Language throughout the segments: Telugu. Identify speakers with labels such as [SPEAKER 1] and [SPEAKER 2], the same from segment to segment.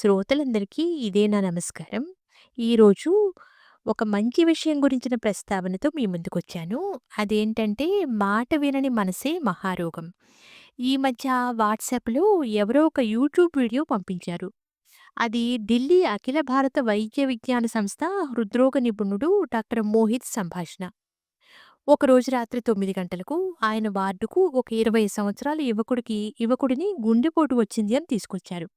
[SPEAKER 1] శ్రోతలందరికీ ఇదే నా నమస్కారం. ఈరోజు ఒక మంచి విషయం గురించిన ప్రస్తావనతో మీ ముందుకొచ్చాను. అదేంటంటే మాట వినని మనసే మహారోగం. ఈ మధ్య వాట్సాప్‌లో ఎవరో ఒక యూట్యూబ్ వీడియో పంపించారు. అది ఢిల్లీ అఖిల భారత వైద్య విజ్ఞాన సంస్థ హృద్రోగ నిపుణుడు డాక్టర్ మోహిత్ సంభాషణ. ఒకరోజు రాత్రి తొమ్మిది గంటలకు ఆయన వార్డుకు ఒక 20 సంవత్సరాల యువకుడికి యువకుడిని గుండెపోటు వచ్చింది అని తీసుకొచ్చారు.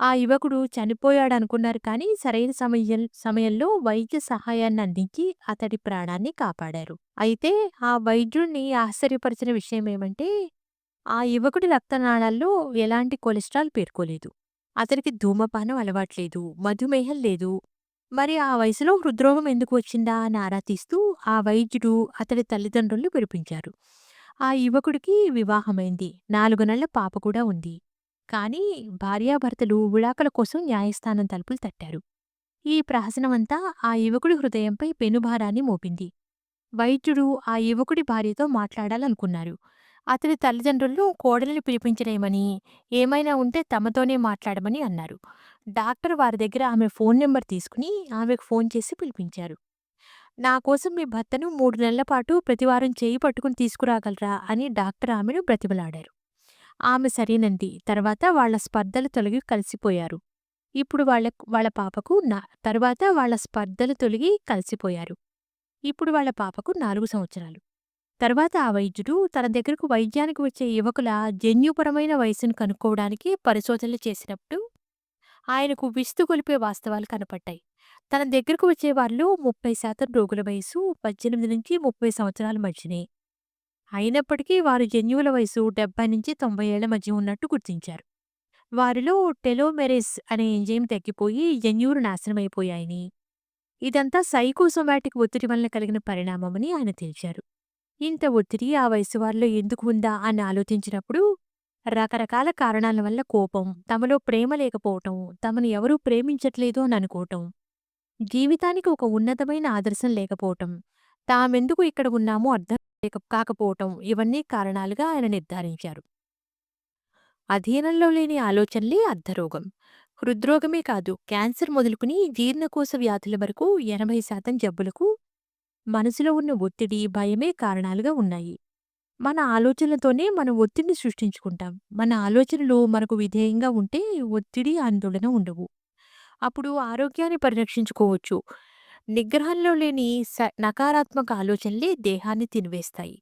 [SPEAKER 1] ఆ యువకుడు చనిపోయాడనుకున్నారు కానీ సరైన సమయం సమయంలో వైద్య సహాయాన్ని అందించి అతడి ప్రాణాన్ని కాపాడారు. అయితే ఆ వైద్యుడిని ఆశ్చర్యపరిచిన విషయమేమంటే ఆ యువకుడి రక్తనాళాల్లో ఎలాంటి కొలెస్ట్రాల్ పేర్కోలేదు అతనికి ధూమపానం అలవాట్లేదు. మధుమేహం లేదు. మరి ఆ వయసులో హృద్రోగం ఎందుకు వచ్చిందా అని ఆరా తీస్తూ ఆ వైద్యుడు అతడి తల్లిదండ్రులు పిలిపించారు. ఆ యువకుడికి వివాహమైంది. నాలుగు నెలల పాప కూడా ఉంది. కానీ భార్యాభర్తలు విడాకుల కోసం న్యాయస్థానం తలుపులు తట్టారు. ఈ ప్రహసనమంతా ఆ యువకుడి హృదయంపై పెనుభారాన్ని మోపింది. వైద్యుడు ఆ యువకుడి భార్యతో మాట్లాడాలనుకున్నారు. అతడి తల్లిదండ్రులు కోడలిని పిలిపించలేమని, ఏమైనా ఉంటే తమతోనే మాట్లాడమని అన్నారు. డాక్టర్ వారి దగ్గర ఆమె ఫోన్ నెంబర్ తీసుకుని ఆమెకు ఫోన్ చేసి పిలిపించారు. నా కోసం మీ భర్తను మూడు నెలల పాటు ప్రతివారం చేయి పట్టుకుని తీసుకురాగలరా అని డాక్టర్ ఆమెను బ్రతిమలాడారు. ఆమె సరేనంది. తర్వాత వాళ్ళ స్పర్ధలు తొలగి కలిసిపోయారు. ఇప్పుడు వాళ్ళ వాళ్ళ పాపకు నా తరువాత వాళ్ళ స్పర్ధలు తొలగి కలిసిపోయారు. ఇప్పుడు వాళ్ళ పాపకు నాలుగు సంవత్సరాలు. తర్వాత ఆ వైద్యుడు తన దగ్గరకు వైద్యానికి వచ్చే యువకుల జన్యుపరమైన వయసును కనుక్కోవడానికి పరిశోధనలు చేసినప్పుడు ఆయనకు విస్తుగొలిపే వాస్తవాలు కనపడ్డాయి. తన దగ్గరకు వచ్చే వారిలో 30% రోగుల వయసు 18-30 సంవత్సరాల మధ్యనే. అయినప్పటికీ వారి జన్యువుల వయసు 70-90 ఏళ్ళ మధ్య ఉన్నట్టు గుర్తించారు. వారిలో టెలోమెరేస్ అనే ఎంజైమ్ తగ్గిపోయి జన్యువులు నాశనమైపోయాయని, ఇదంతా సైకోసోమాటిక్ ఒత్తిడి వలన కలిగిన పరిణామమని ఆయన తేల్చారు. ఇంత ఒత్తిడి ఆ వయసు వారిలో ఎందుకు ఉందా అని ఆలోచించినప్పుడు రకరకాల కారణాల వల్ల కోపం, తమలో ప్రేమ లేకపోవటం, తమను ఎవరూ ప్రేమించట్లేదు అని అనుకోవటం, జీవితానికి ఒక ఉన్నతమైన ఆదర్శం లేకపోవటం, తామెందుకు ఇక్కడ ఉన్నామో అర్థం కాకపోవటం ఇవన్నీ కారణాలుగా ఆయన నిర్ధారించారు. అధీనంలో లేని ఆలోచనలే అర్ధరోగం. హృద్రోగమే కాదు క్యాన్సర్ మొదలుకుని జీర్ణకోశ వ్యాధుల వరకు 80% జబ్బులకు మనసులో ఉన్న ఒత్తిడి, భయమే కారణాలుగా ఉన్నాయి. మన ఆలోచనలతోనే మనం ఒత్తిడిని సృష్టించుకుంటాం. మన ఆలోచనలు మనకు విధేయంగా ఉంటే ఒత్తిడి, ఆందోళన ఉండవు. అప్పుడు ఆరోగ్యాన్ని పరిరక్షించుకోవచ్చు. నిగ్రహంలో లేని స నకారాత్మక ఆలోచనలే దేహాన్ని తినివేస్తాయి.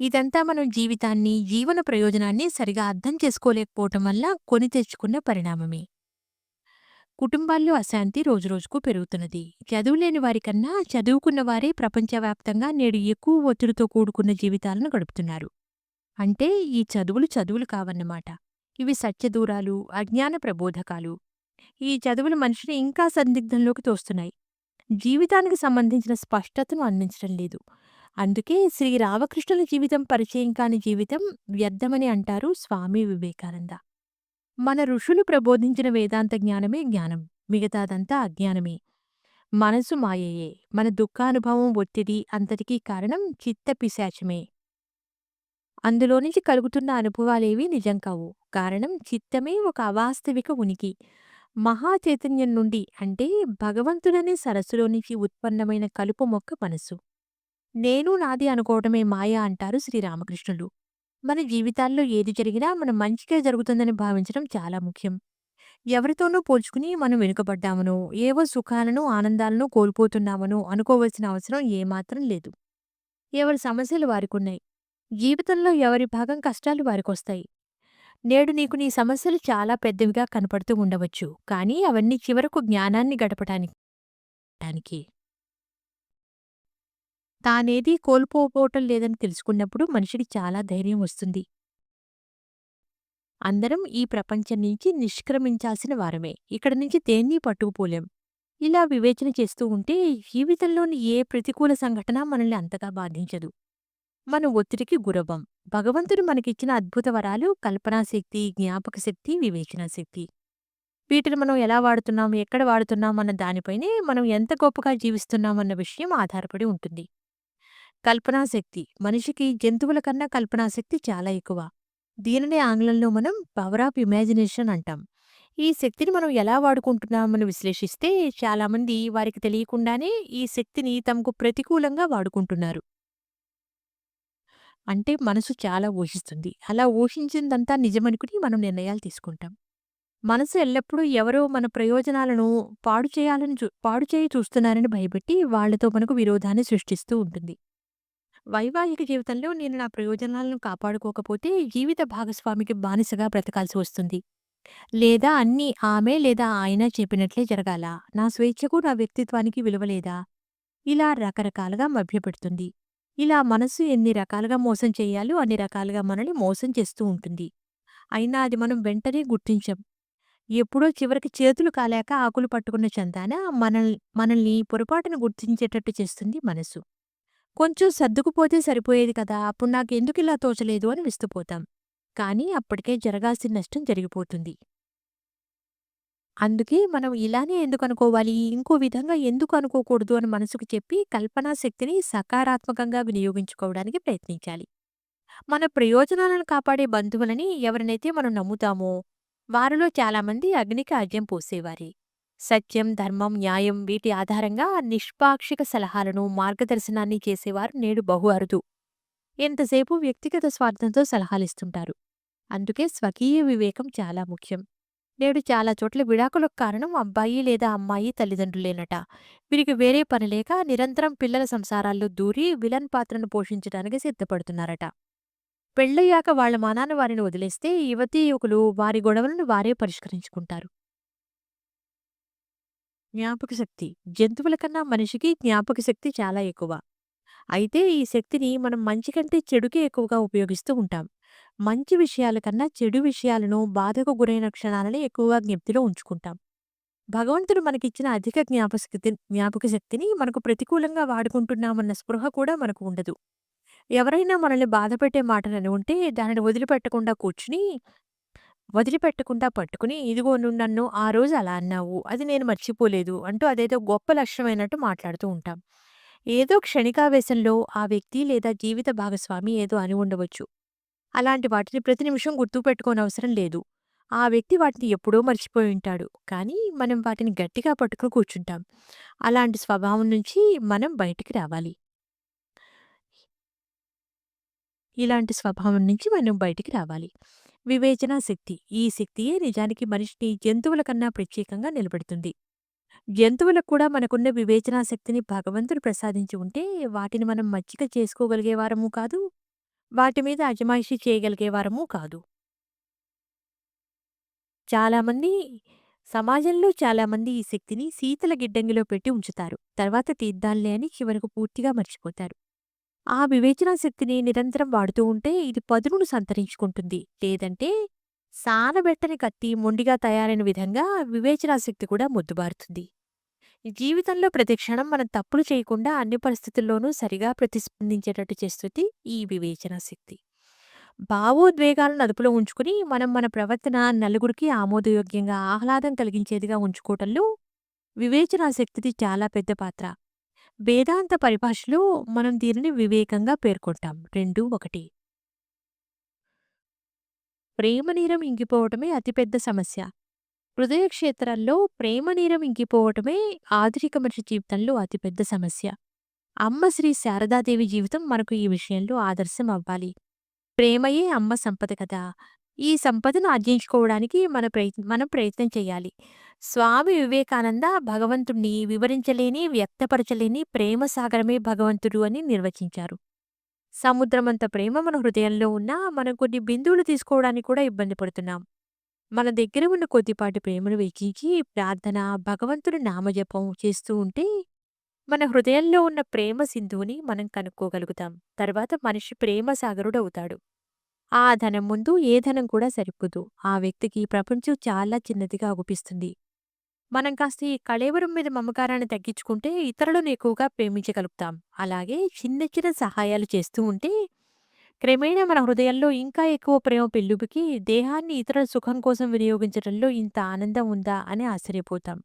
[SPEAKER 1] ఇదంతా మనం జీవితాన్ని, జీవన ప్రయోజనాన్ని సరిగా అర్థం చేసుకోలేకపోవటం వల్ల కొని తెచ్చుకున్న పరిణామమే. కుటుంబాల్లో అశాంతి రోజురోజుకు పెరుగుతున్నది. చదువులేని వారికన్నా చదువుకున్న వారే ప్రపంచవ్యాప్తంగా నేడు ఎక్కువ ఒత్తిడితో కూడుకున్న జీవితాలను గడుపుతున్నారు. అంటే ఈ చదువులు చదువులు కావన్నమాట. ఇవి సత్యదూరాలు, అజ్ఞాన ప్రబోధకాలు. ఈ చదువులు మనిషిని ఇంకా సందిగ్ధంలోకి తోస్తున్నాయి. జీవితానికి సంబంధించిన స్పష్టతను అందించడం లేదు. అందుకే శ్రీ రామకృష్ణుల జీవితం పరిచయం కాని జీవితం వ్యర్థమని అంటారు స్వామి వివేకానంద. మన ఋషులు ప్రబోధించిన వేదాంత జ్ఞానమే జ్ఞానం. మిగతాదంతా అజ్ఞానమే. మనసు మాయయే. మన దుఃఖానుభవం, ఒత్తిడి అంతటికీ కారణం చిత్త పిశాచమే. అందులో నుంచి కలుగుతున్న అనుభవాలేవీ నిజం కావు. కారణం చిత్తమే ఒక అవాస్తవిక ఉనికి. మహాచైతన్యం నుండి అంటే భగవంతుడనే సరస్సులోనికి ఉత్పన్నమైన కలుపు మొక్క మనసు. నేను నాది అనుకోవటమే మాయ అంటారు శ్రీరామకృష్ణులు. మన జీవితాల్లో ఏది జరిగినా మనం మంచికే జరుగుతుందని భావించడం చాలా ముఖ్యం. ఎవరితోనూ పోల్చుకుని మనం వెనుకబడ్డామనో, ఏవో సుఖాలను, ఆనందాలను కోల్పోతున్నామనో అనుకోవలసిన అవసరం ఏమాత్రం లేదు. ఎవరి సమస్యలు వారికున్నాయి. జీవితంలో ఎవరి భాగం కష్టాలు వారికొస్తాయి. నేడు నీకు నీ సమస్యలు చాలా పెద్దవిగా కనపడుతూ ఉండవచ్చు. కానీ అవన్నీ చివరకు జ్ఞానాన్ని గడపటానికి తానేదీ కోల్పోపోవటం లేదని తెలుసుకున్నప్పుడు మనిషికి చాలా ధైర్యం వస్తుంది. అందరం ఈ ప్రపంచం నుంచి నిష్క్రమించాల్సిన వారమే. ఇక్కడ నుంచి దేన్నీ పట్టుకుపోలేం. ఇలా వివేచన చేస్తూ ఉంటే జీవితంలోని ఏ ప్రతికూల సంఘటన మనల్ని అంతగా బాధించదు. మన ఒత్తిడికి గురవం భగవంతుడు మనకిచ్చిన అద్భుత వరాలు కల్పనాశక్తి, జ్ఞాపకశక్తి, వివేచనాశక్తి. వీటిని మనం ఎలా వాడుతున్నాం, ఎక్కడ వాడుతున్నాం అన్న దానిపైనే మనం ఎంత గొప్పగా జీవిస్తున్నాం అన్న విషయం ఆధారపడి ఉంటుంది. కల్పనాశక్తి మనిషికి జంతువుల కన్నా కల్పనాశక్తి చాలా ఎక్కువ. దీనినే ఆంగ్లంలో మనం పవర్ ఆఫ్ ఇమాజినేషన్ అంటాం. ఈ శక్తిని మనం ఎలా వాడుకుంటున్నామని విశ్లేషిస్తే చాలామంది వారికి తెలియకుండానే ఈ శక్తిని తమకు ప్రతికూలంగా వాడుకుంటున్నారు. అంటే మనసు చాలా ఊహిస్తుంది. అలా ఊహించిందంతా నిజమనుకుని మనం నిర్ణయాలు తీసుకుంటాం. మనసు ఎల్లప్పుడూ ఎవరో మన ప్రయోజనాలను పాడు చేయాలని చూ పాడు చేయి చూస్తున్నారని భయపెట్టి వాళ్ళతో మనకు విరోధాన్ని సృష్టిస్తూ ఉంటుంది. వైవాహిక జీవితంలో నేను నా ప్రయోజనాలను కాపాడుకోకపోతే జీవిత భాగస్వామికి బానిసగా బ్రతకాల్సి వస్తుంది. లేదా అన్నీ ఆమె లేదా ఆయన చెప్పినట్లే జరగాలా? నా స్వేచ్ఛకు, నా వ్యక్తిత్వానికి విలువలేదా ఇలా రకరకాలుగా మభ్యపెడుతుంది. ఇలా మనసు ఎన్ని రకాలుగా మోసం చేయాలో అన్ని రకాలుగా మనల్ని మోసం చేస్తూ ఉంటుంది. అయినా అది మనం వెంటనే గుర్తించం. ఎప్పుడో చివరికి చేతులు కాలేక ఆకులు పట్టుకున్న చందాన మనల్ మనల్ని పొరపాటున గుర్తించేటట్టు చేస్తుంది మనసు. కొంచెం సర్దుకుపోతే సరిపోయేది కదా! అప్పుడు నాకెందుకిలా తోచలేదు అని విస్తుపోతాం. కానీ అప్పటికే జరగాల్సిన నష్టం జరిగిపోతుంది. అందుకే మనం ఇలానే ఎందుకనుకోవాలి, ఇంకో విధంగా ఎందుకు అనుకోకూడదు అని మనసుకు చెప్పి కల్పనా శక్తిని సకారాత్మకంగా వినియోగించుకోవడానికి ప్రయత్నించాలి. మన ప్రయోజనాలను కాపాడే బంధువులని ఎవరినైతే మనం నమ్ముతామో వారిలో చాలామంది అగ్నికి ఆజ్యం పోసేవారే. సత్యం, ధర్మం, న్యాయం వీటి ఆధారంగా నిష్పాక్షిక సలహాలను, మార్గదర్శనాన్ని చేసేవారు నేడు బహు అరుదు. ఎంతసేపు వ్యక్తిగత స్వార్థంతో సలహాలిస్తుంటారు. అందుకే స్వకీయ వివేకం చాలా ముఖ్యం. నేడు చాలా చోట్ల విడాకులకు కారణం అబ్బాయి లేదా అమ్మాయి తల్లిదండ్రులేనట. వీరికి వేరే పని లేక నిరంతరం పిల్లల సంసారాల్లో దూరి విలన్ పాత్రను పోషించడానికి సిద్ధపడుతున్నారట. పెళ్ళయ్యాక వాళ్ళ మానాన వారిని వదిలేస్తే యువతీ యువకులు వారి గొడవలను వారే పరిష్కరించుకుంటారు. జ్ఞాపకశక్తి జంతువుల కన్నా మనిషికి జ్ఞాపకశక్తి చాలా ఎక్కువ. అయితే ఈ శక్తిని మనం మంచి కంటే చెడుకే ఎక్కువగా ఉపయోగిస్తూ ఉంటాం. మంచి విషయాల కన్నా చెడు విషయాలను, బాధకు గురైన క్షణాలనే ఎక్కువగా జ్ఞప్తిలో ఉంచుకుంటాం. భగవంతుడు మనకిచ్చిన అధిక జ్ఞాపశక్తి జ్ఞాపకశక్తిని మనకు ప్రతికూలంగా వాడుకుంటున్నామన్న స్పృహ కూడా మనకు ఉండదు. ఎవరైనా మనల్ని బాధపెట్టే మాటలని ఉంటే దానిని వదిలిపెట్టకుండా కూర్చుని వదిలిపెట్టకుండా పట్టుకుని, "ఇదిగో నువ్వు నన్ను ఆ రోజు అలా అన్నావు. అది నేను మర్చిపోలేదు" అంటూ అదేదో గొప్ప లక్ష్యమైనట్టు మాట్లాడుతూ ఉంటాం. ఏదో క్షణికావేశంలో ఆ వ్యక్తి లేదా జీవిత భాగస్వామి ఏదో అని ఉండవచ్చు. అలాంటి వాటిని ప్రతి నిమిషం గుర్తుపెట్టుకోనవసరం లేదు. ఆ వ్యక్తి వాటిని ఎప్పుడో మర్చిపోయి ఉంటాడు. కానీ మనం వాటిని గట్టిగా పట్టుకుని కూర్చుంటాం. అలాంటి స్వభావం నుంచి మనం బయటికి రావాలి. ఇలాంటి స్వభావం నుంచి మనం బయటికి రావాలి. వివేచన శక్తి. ఈ శక్తియే నిజానికి మనిషిని జంతువుల కన్నా ప్రత్యేకంగా నిలబెడుతుంది. జంతువులకు కూడా మనకున్న వివేచనా శక్తిని భగవంతుడు ప్రసాదించి ఉంటే వాటిని మనం మచ్చిక చేసుకోగలిగేవారము కాదు. వాటి మీద అజమాయిషీ చేయగలిగేవారమూ కాదు. చాలామంది సమాజంలో చాలామంది ఈ శక్తిని శీతల గిడ్డంగిలో పెట్టి ఉంచుతారు. తర్వాత తీద్దాంలే అని చివరకు పూర్తిగా మర్చిపోతారు. ఆ వివేచనా శక్తిని నిరంతరం వాడుతూ ఉంటే ఇది పదునును సంతరించుకుంటుంది. లేదంటే సానబెట్టని కత్తి మొండిగా తయారైన విధంగా వివేచనా శక్తి కూడా మొద్దుబారుతుంది. జీవితంలో ప్రతి క్షణం మనం తప్పులు చేయకుండా అన్ని పరిస్థితుల్లోనూ సరిగా ప్రతిస్పందించేటట్టు చేస్తుంది ఈ వివేచన శక్తి. భావోద్వేగాలను అదుపులో ఉంచుకుని మనం మన ప్రవర్తన నలుగురికి ఆమోదయోగ్యంగా, ఆహ్లాదం కలిగించేదిగా ఉంచుకోవటంలో వివేచన శక్తిది చాలా పెద్ద పాత్ర. వేదాంత పరిభాషలో మనం దీనిని వివేకంగా పేర్కొంటాం. 2, 1 ప్రేమ నీరం ఇంకిపోవటమే అతిపెద్ద సమస్య. హృదయ క్షేత్రాల్లో ప్రేమ నీరం ఇంకిపోవటమే ఆధునిక మనిషి జీవితంలో అతిపెద్ద సమస్య. అమ్మ శ్రీ శారదాదేవి జీవితం మనకు ఈ విషయంలో ఆదర్శం అవ్వాలి. ప్రేమయే అమ్మ సంపద కదా! ఈ సంపదను ఆర్జించుకోవడానికి మన మనం ప్రయత్నం చేయాలి. స్వామి వివేకానంద భగవంతుణ్ణి వివరించలేని, వ్యక్తపరచలేని ప్రేమ సాగరమే భగవంతుడు అని నిర్వచించారు. సముద్రమంత ప్రేమ మన హృదయంలో ఉన్నా మనం కొన్ని బిందువులు తీసుకోవడానికి కూడా ఇబ్బంది పడుతున్నాం. మన దగ్గర ఉన్న కొద్దిపాటి ప్రేమను వెచ్చించి ప్రార్థన, భగవంతుడి నామజపం చేస్తూ ఉంటే మన హృదయంలో ఉన్న ప్రేమ సింధువుని మనం కనుక్కోగలుగుతాం. తర్వాత మనిషి ప్రేమ సాగరుడవుతాడు. ఆ ధనం ముందు ఏ ధనం కూడా సరిపోదు. ఆ వ్యక్తికి ప్రపంచం చాలా చిన్నదిగా అగుపిస్తుంది. మనం కాస్త ఈ కళేవరం మీద మమకారాన్ని తగ్గించుకుంటే ఇతరులను ఎక్కువగా ప్రేమించగలుగుతాం. అలాగే చిన్న చిన్న సహాయాలు చేస్తూ ఉంటే క్రమేణా మన హృదయంలో ఇంకా ఎక్కువ ప్రేమ పెల్లుబికి దేహాన్ని ఇతరుల సుఖం కోసం వినియోగించటంలో ఇంత ఆనందం ఉందా అని ఆశ్చర్యపోతాం.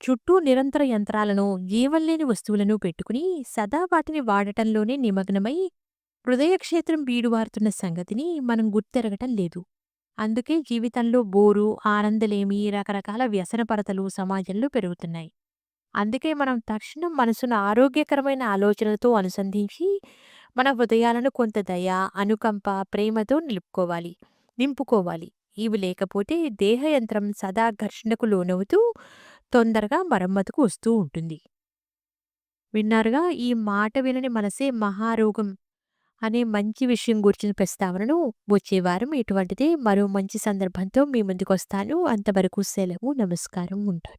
[SPEAKER 1] చుట్టూ నిరంతర యంత్రాలను, జీవంలేని వస్తువులను పెట్టుకుని సదా వాటిని వాడటంలోనే నిమగ్నమై హృదయక్షేత్రం బీడువారుతున్న సంగతిని మనం గుర్తెరగటం లేదు. అందుకే జీవితంలో బోరు, ఆనందలేమి, రకరకాల వ్యసనపరతలు సమాజంలో పెరుగుతున్నాయి. అందుకే మనం తక్షణం మనసును ఆరోగ్యకరమైన ఆలోచనలతో అనుసంధించి, మన హృదయాలను కొంత దయ, అనుకంప, ప్రేమతో నిలుపుకోవాలి నింపుకోవాలి. ఇవి లేకపోతే దేహ యంత్రం సదా ఘర్షణకు లోనవుతూ తొందరగా మరమ్మతుకు వస్తూ ఉంటుంది. విన్నారుగా ఈ మాట వినని మనసే మహారోగం అనే మంచి విషయం గురించిన ప్రస్తావనను వచ్చే వారం ఇటువంటిదే మరో మంచి సందర్భంతో మీ ముందుకొస్తాను. అంతవరకు సెలవు. నమస్కారం. ఉంటాను.